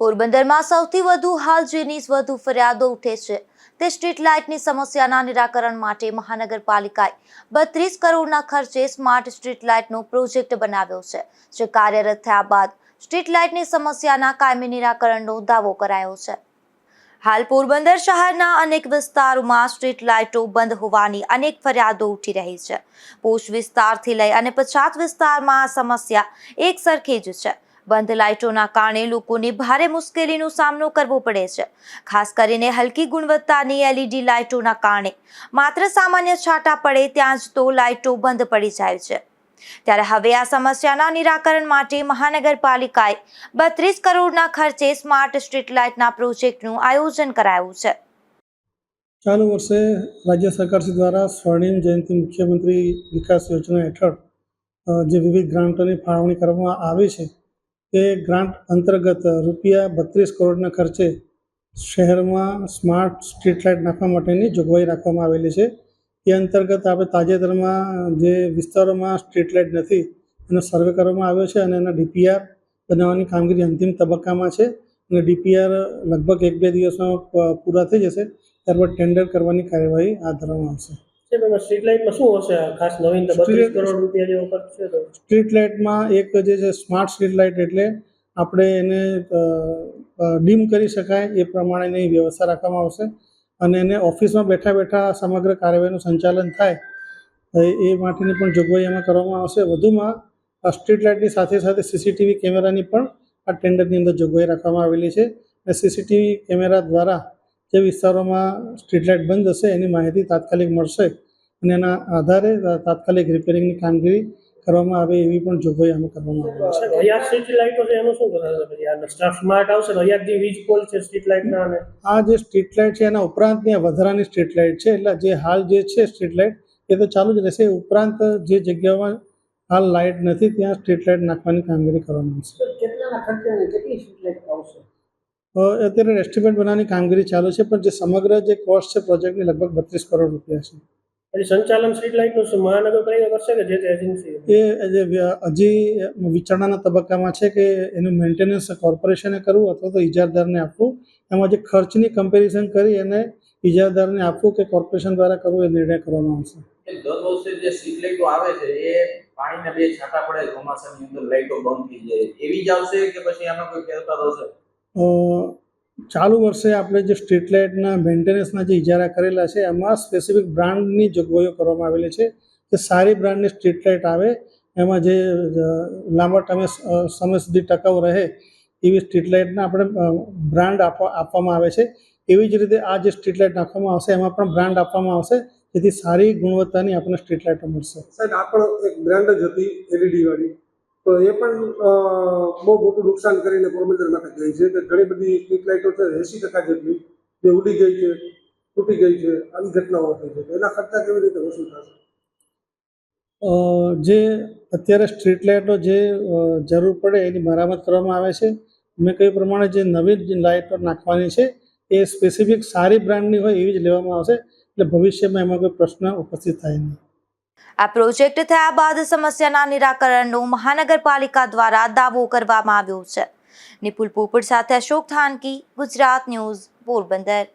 પોરબંદરમાં સૌથી વધુ હાલ જેની વધુ ફરિયાદો ઉઠે છે, તે સ્ટ્રીટ લાઇટની સમસ્યાના નિરાકરણ માટે મહાનગરપાલિકાએ બત્રીસ કરોડના ખર્ચે સ્માર્ટ સ્ટ્રીટ લાઇટનો પ્રોજેક્ટ બનાવ્યો છે, જે કાર્યરત થયા બાદ સ્ટ્રીટ લાઇટની સમસ્યાના કાયમી નિરાકરણનો દાવો કરાયો છે. હાલ પોરબંદર શહેરના અનેક વિસ્તારોમાં સ્ટ્રીટ લાઇટો બંધ હોવાની અનેક ફરિયાદો ઉઠી રહી છે. પોષ વિસ્તારથી લઈ અને પછાત વિસ્તારમાં આ સમસ્યા એક સરખી જ છે. બંધ લાઇટોના કારણે લોકોને ભારે મુશ્કેલીનો સામનો કરવો પડે છે. ખાસ કરીને હલકી ગુણવત્તાની એલઈડી લાઇટોના કારણે. માત્ર સામાન્ય છાંટા પડે ત્યાં જ તો લાઇટો બંધ પડી જાય છે. ત્યારે હવે આ સમસ્યાના નિરાકરણ માટે મહાનગરપાલિકાએ બત્રીસ કરોડના ખર્ચે સ્માર્ટ સ્ટ્રીટ લાઇટના પ્રોજેક્ટનું આયોજન કરાયું છે. ચાલુ વર્ષે રાજ્ય સરકાર દ્વારા સ્વર્ણિમ જયંતિ મુખ્યમંત્રી વિકાસ યોજના હેઠળ જે વિવિધ ગ્રાન્ટોની ફાળવણી કરવામાં આવી છે તે ગ્રાન્ટ અંતર્ગત રૂપિયા બત્રીસ કરોડના ખર્ચે શહેરમાં સ્માર્ટ સ્ટ્રીટ લાઇટ નાખવા માટેની જોગવાઈ રાખવામાં આવેલી છે. એ અંતર્ગત આપણે તાજેતરમાં જે વિસ્તારોમાં સ્ટ્રીટ લાઇટ નથી, એનો સર્વે કરવામાં આવ્યો છે અને એના ડીપીઆર બનાવવાની કામગીરી અંતિમ તબક્કામાં છે. અને ડીપીઆર લગભગ એક બે દિવસમાં પૂરા થઈ જશે. ત્યારબાદ ટેન્ડર કરવાની કાર્યવાહી હાથ ધરવામાં આવશે. સ્ટ્રીટ લાઇટમાં શું હશે? ખાસ નવીનતા બત્રીસ કરોડ રૂપિયા જેવો ખર્ચ છે તો. સ્ટ્રીટ લાઇટમાં એક જે છે સ્માર્ટ સ્ટ્રીટ લાઇટ એટલે આપણે એને ડીમ કરી શકાય એ પ્રમાણેની વ્યવસ્થા રાખવામાં આવશે. અને એને ઓફિસમાં બેઠા બેઠા સમગ્ર કાર્યવાહીનું સંચાલન થાય એ- એ માટેની પણ જોગવાઈ એમાં કરવામાં આવશે. વધુમાં આ સ્ટ્રીટ લાઇટની સાથે સાથે સીસીટીવી કેમેરાની પણ આ ટેન્ડરની અંદર જોગવાઈ રાખવામાં આવેલી છે. અને સીસીટીવી કેમેરા દ્વારા જે વિસ્તારોમાં સ્ટ્રીટ લાઇટ બંધ હશે એની માહિતી તાત્કાલિક મળશે અને એના આધારે તાત્કાલિક રિપેરિંગની કામગીરી કરવામાં આવે એવી પણ જોગવાઈ અમે કરવામાં આવે છે. સ્ટ્રીટ લાઇટો છે એનું શું કરાશે આ સ્માર્ટ આવશે તો જે વીજ પોલ છે સ્ટ્રીટ લાઇટના અને? આ જે સ્ટ્રીટ લાઇટ છે એના ઉપરાંત વધારાની સ્ટ્રીટ લાઇટ છે એટલે જે હાલ જે છે સ્ટ્રીટ લાઇટ એ તો ચાલુ જ રહેશે. ઉપરાંત જે જગ્યાઓમાં હાલ લાઇટ નથી ત્યાં સ્ટ્રીટ લાઇટ નાખવાની કામગીરી કરવામાં આવશે. કેટલાના ખર્ચે કેટલી સ્ટ્રીટ લાઇટ આવશે? અત્યારે એસ્ટિમેટ બનાવવાની કામગીરી ચાલુ છે પણ જે સમગ્ર જે કોસ્ટ છે પ્રોજેક્ટની લગભગ બત્રીસ કરોડ રૂપિયા છે. અને સંચાલન સ્ટ્રીટ લાઇટનું શું મહાનગરપાલિકા કરશે કે જે તે એજન્સી એ હજી વિચારણાના તબક્કામાં છે કે એનું મેન્ટેનન્સ કોર્પોરેશને કરવું અથવા તો ઇજારદારને આપવું. એમાં જે ખર્ચની કમ્પેરિઝન કરી અને ઇજારદારને આપવું કે કોર્પોરેશન દ્વારા કરવું એ નિર્ણય કરવામાં આવશે. દર વર્ષે જે સ્ટ્રીટ લાઇટો આવે છે એ પાણીના બે છાંટા પડે ચોમાસાની અંદર લાઇટો બંધ થઈ જાય. એવી જ આવશે કે પછી આમાં કોઈ ફેરફાર હશે? ચાલુ વર્ષે આપણે જે સ્ટ્રીટ લાઇટના મેન્ટેનન્સના જે ઇજારા કરેલા છે, એમાં સ્પેસિફિક બ્રાન્ડની જોગવાઈઓ કરવામાં આવેલી છે કે સારી બ્રાન્ડની સ્ટ્રીટ લાઇટ આવે, એમાં જે લાંબા ટાઈમે સમય સુધી ટકાઉ રહે, એવી સ્ટ્રીટ લાઇટના આપણે બ્રાન્ડ આપવા, આપવામાં આવે છે. એવી જ રીતે આ જે સ્ટ્રીટ લાઇટ નાખવામાં આવશે, એમાં પણ બ્રાન્ડ આપવામાં આવશે, જેથી સારી ગુણવત્તાની આપણને સ્ટ્રીટ લાઇટો મળશે. સાહેબ, આ પણ એક બ્રાન્ડ જ હતી એલઈડી વાળી. તો એ પણ બહુ મોટું નુકસાન કરીને પોરબંદર માટે ગઈ છે. કે ઘણી બધી સ્ટ્રીટ લાઇટો છે, એંસી ટકા જેટલી, જે ઉડી ગઈ છે, તૂટી ગઈ છે, આવી ઘટનાઓ થઈ છે. એના ખર્ચા કેવી રીતે વસૂલ થશે? જે અત્યારે સ્ટ્રીટ લાઇટો જે જરૂર પડે એની મરામત કરવામાં આવે છે. મેં કહ્યું પ્રમાણે જે નવી લાઇટો નાખવાની છે, એ સ્પેસિફિક સારી બ્રાન્ડની હોય એવી જ લેવામાં આવશે. એટલે ભવિષ્યમાં એમાં કોઈ પ્રશ્ન ઉપસ્થિત થાય નહીં. આ પ્રોજેક્ટ થયા બાદ સમસ્યાના નિરાકરણનો મહાનગરપાલિકા દ્વારા દાવો કરવામાં આવ્યો છે. નિપુલ પોપટ સાથે અશોક થાનકી, ગુજરાત ન્યૂઝ, પોરબંદર.